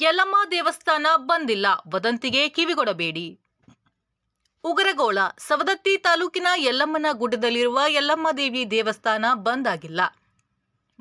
ಯಲ್ಲಮ್ಮ ದೇವಸ್ಥಾನ ಬಂದಿಲ್ಲ. ವದಂತಿಗೆ ಕಿವಿಗೊಡಬೇಡಿ. ಉಗರಗೋಳ, ಸವದತ್ತಿ ತಾಲೂಕಿನ ಯಲ್ಲಮ್ಮನ ಗುಡ್ಡದಲ್ಲಿರುವ ಯಲ್ಲಮ್ಮ ದೇವಿ ದೇವಸ್ಥಾನ ಬಂದ್ ಆಗಿಲ್ಲ.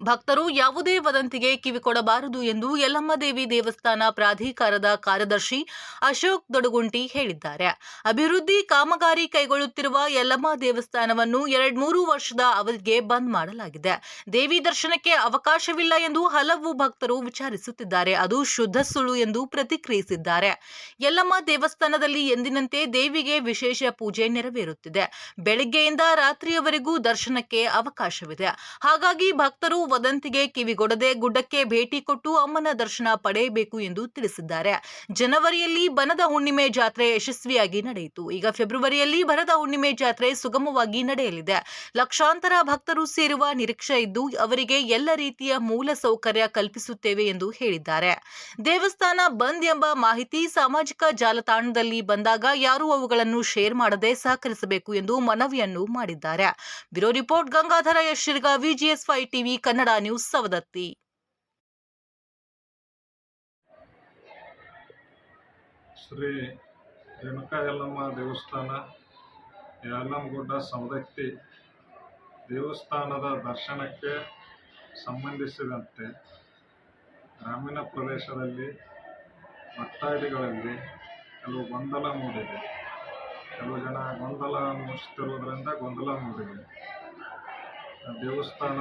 ಭಕ್ತರು ಯಾವುದೇ ವದಂತಿಗೆ ಕಿವಿಕೊಡಬಾರದು ಎಂದು ಯಲ್ಲಮ್ಮ ದೇವಿ ದೇವಸ್ಥಾನ ಪ್ರಾಧಿಕಾರದ ಕಾರ್ಯದರ್ಶಿ ಅಶೋಕ್ ದೊಡಗುಂಟಿ ಹೇಳಿದ್ದಾರೆ. ಅಭಿವೃದ್ಧಿ ಕಾಮಗಾರಿ ಕೈಗೊಳ್ಳುತ್ತಿರುವ ಯಲ್ಲಮ್ಮ ದೇವಸ್ಥಾನವನ್ನು ಎರಡ್ಮೂರು ವರ್ಷದ ಅವಧಿಗೆ ಬಂದ್ ಮಾಡಲಾಗಿದೆ. ದೇವಿ ದರ್ಶನಕ್ಕೆ ಅವಕಾಶವಿಲ್ಲ ಎಂದು ಹಲವು ಭಕ್ತರು ವಿಚಾರಿಸುತ್ತಿದ್ದಾರೆ. ಅದು ಶುದ್ಧ ಸುಳ್ಳು ಎಂದು ಪ್ರತಿಕ್ರಿಯಿಸಿದ್ದಾರೆ. ಯಲ್ಲಮ್ಮ ದೇವಸ್ಥಾನದಲ್ಲಿ ಎಂದಿನಂತೆ ದೇವಿಗೆ ವಿಶೇಷ ಪೂಜೆ ನೆರವೇರುತ್ತಿದೆ. ಬೆಳಗ್ಗೆಯಿಂದ ರಾತ್ರಿಯವರೆಗೂ ದರ್ಶನಕ್ಕೆ ಅವಕಾಶವಿದೆ. ಹಾಗಾಗಿ ಭಕ್ತರು ವದಂತಿಗೆ ಕಿವಿಗೊಡದೆ ಗುಡ್ಡಕ್ಕೆ ಭೇಟಿ ಕೊಟ್ಟು ಅಮ್ಮನ ದರ್ಶನ ಪಡೆಯಬೇಕು ಎಂದು ತಿಳಿಸಿದ್ದಾರೆ. ಜನವರಿಯಲ್ಲಿ ಬನದ ಹುಣ್ಣಿಮೆ ಜಾತ್ರೆ ಯಶಸ್ವಿಯಾಗಿ ನಡೆಯಿತು. ಈಗ ಫೆಬ್ರವರಿಯಲ್ಲಿ ಬನದ ಹುಣ್ಣಿಮೆ ಜಾತ್ರೆ ಸುಗಮವಾಗಿ ನಡೆಯಲಿದೆ. ಲಕ್ಷಾಂತರ ಭಕ್ತರು ಸೇರುವ ನಿರೀಕ್ಷೆ ಇದ್ದು ಅವರಿಗೆ ಎಲ್ಲ ರೀತಿಯ ಮೂಲ ಸೌಕರ್ಯ ಕಲ್ಪಿಸುತ್ತೇವೆ ಎಂದು ಹೇಳಿದ್ದಾರೆ. ದೇವಸ್ಥಾನ ಬಂದ್ ಎಂಬ ಮಾಹಿತಿ ಸಾಮಾಜಿಕ ಜಾಲತಾಣದಲ್ಲಿ ಬಂದಾಗ ಯಾರೂ ಅವುಗಳನ್ನು ಶೇರ್ ಮಾಡದೆ ಸಹಕರಿಸಬೇಕು ಎಂದು ಮನವಿಯನ್ನು ಮಾಡಿದ್ದಾರೆ. Bureau report Gangadhara S Shirga GS five TV Kannada news Savadatti. Shri Renuka Yellamma ದೇವಸ್ಥಾನ ಯಲ್ಲಮ್ಮಗುಡ್ಡ ಸವದತ್ತಿ ದೇವಸ್ಥಾನದ ದರ್ಶನಕ್ಕೆ ಸಂಬಂಧಿಸಿದಂತೆ ಗ್ರಾಮೀಣ ಪ್ರದೇಶದಲ್ಲಿ ಭಕ್ತಾದಿಗಳಲ್ಲಿ ಕೆಲವು ಗೊಂದಲ ಮೂಡಿದೆ. ಕೆಲವು ಜನ ಗೊಂದಲ ಮೂಡಿಸ್ತಿರುವುದರಿಂದ ಗೊಂದಲ ಮೂಡಿದೆ. ದೇವಸ್ಥಾನ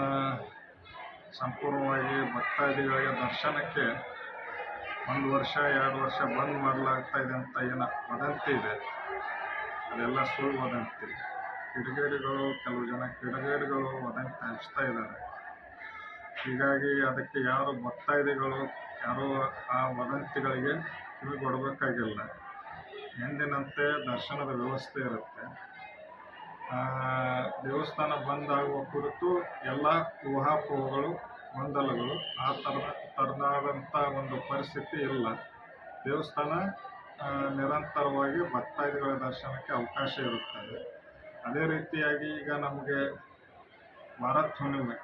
ಸಂಪೂರ್ಣವಾಗಿ ಭಕ್ತಾದಿಗಳಿಗೆ ದರ್ಶನಕ್ಕೆ ಒಂದು ವರ್ಷ, ಎರಡು ವರ್ಷ ಬಂದ್ ಮಾಡಲಾಗ್ತಾ ಇದೆ ಅಂತ ಏನೋ ವದಂತಿ ಇದೆ. ಅದೆಲ್ಲ ಸುಳ್ಳು ವದಂತಿ. ಕಿಡಿಗೇಡಿಗಳು, ಕೆಲವು ಜನ ಕಿಡಿಗೇಡಿಗಳು ವದಂತಿ ಹಂಚ್ತಾ ಇದ್ದಾರೆ. ಹೀಗಾಗಿ ಅದಕ್ಕೆ ಯಾರು ಭಕ್ತಾದಿಗಳು, ಯಾರು ಆ ವದಂತಿಗಳಿಗೆ ಕಿವಿಗೊಡಬೇಕಾಗಿಲ್ಲ. ಎಂದಿನಂತೆ ದರ್ಶನದ ವ್ಯವಸ್ಥೆ ಇರುತ್ತೆ. ದೇವಸ್ಥಾನ ಬಂದಾಗುವ ಕುರಿತು ಎಲ್ಲ ಊಹಾಪೋಹಗಳು, ಗೊಂದಲಗಳು ಆ ಥರದ ಥರದಾದಂಥ ಒಂದು ಪರಿಸ್ಥಿತಿ ಇಲ್ಲ. ದೇವಸ್ಥಾನ ನಿರಂತರವಾಗಿ ಭಕ್ತಾದಿಗಳ ದರ್ಶನಕ್ಕೆ ಅವಕಾಶ ಇರುತ್ತದೆ. ಅದೇ ರೀತಿಯಾಗಿ ಈಗ ನಮಗೆ ಮಾರತ್ ಹುಣ್ಣಿಮೆ